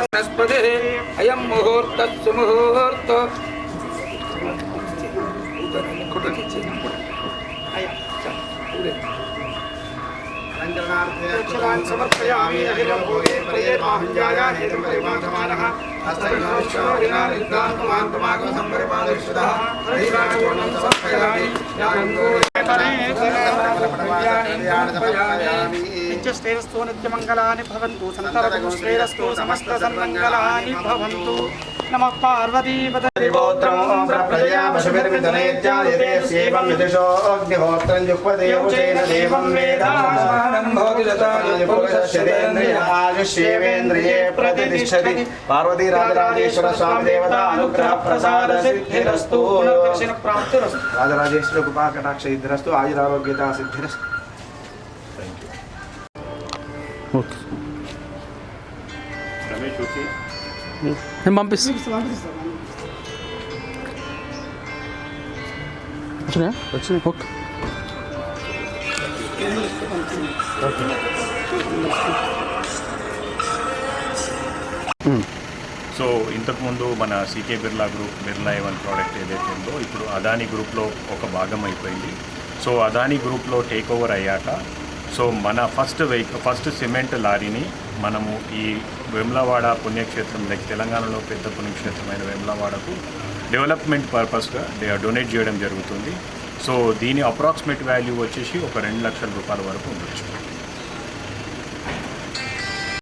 बृहस्पतिः अयं मुहूर्तः सुमुहूर्त रञ्जनार्थान् समर्पयामि अहिरम्भोगे परे बाहुल्याया हेतुं परिपाठमानः हस्तविनाश्वरिणारिन्दात्मान्तमागमसंपरिपादक्षुतः हरिराजगुणं समर्पयामि यागङ्गोरि నిత్యశ్రేయస్సు నిత్యమంగళాని భవంతు సంతరము శ్రేయస్సు సమస్త సన్మంగళాని భవంతు. నమ పార్వతీపద త్రిగోత్రం ప్రజయా పశుభిర్మితనేత్యాదిదేశ్యేవం ఆయుష్యేవేంద్రియే ప్రతిష్టతి పార్వతీ రాజరాజేశ్వర స్వామి దేవత అనుగ్రహ ప్రసాద సిద్ధిరస్తు దక్షిణ ప్రాప్తిరస్తు. రాజరాజేశ్వర కృపా కటాక్ష సిద్ధిరస్తు ఆయురారోగ్యత సిద్ధిరస్తు. నేను పంపిస్తాను వచ్చినాయా? వచ్చినాయి. ఓకే. సో ఇంతకుముందు మన CK Birla group Birla A one product ఏదైతే ఉందో ఇప్పుడు అదానీ గ్రూప్లో ఒక భాగం అయిపోయింది. సో అదానీ గ్రూప్లో టేక్ ఓవర్ అయ్యాక సో మన ఫస్ట్ వెహికల్ ఫస్ట్ సిమెంట్ లారీని మనము ఈ వేములవాడ పుణ్యక్షేత్రం లైక్ తెలంగాణలో పెద్ద పుణ్యక్షేత్రమైన వేములవాడకు డెవలప్మెంట్ పర్పస్గా డొనేట్ చేయడం జరుగుతుంది. సో దీని అప్రాక్సిమేట్ వాల్యూ వచ్చేసి ఒక రెండు లక్షల రూపాయల వరకు ఉండొచ్చు.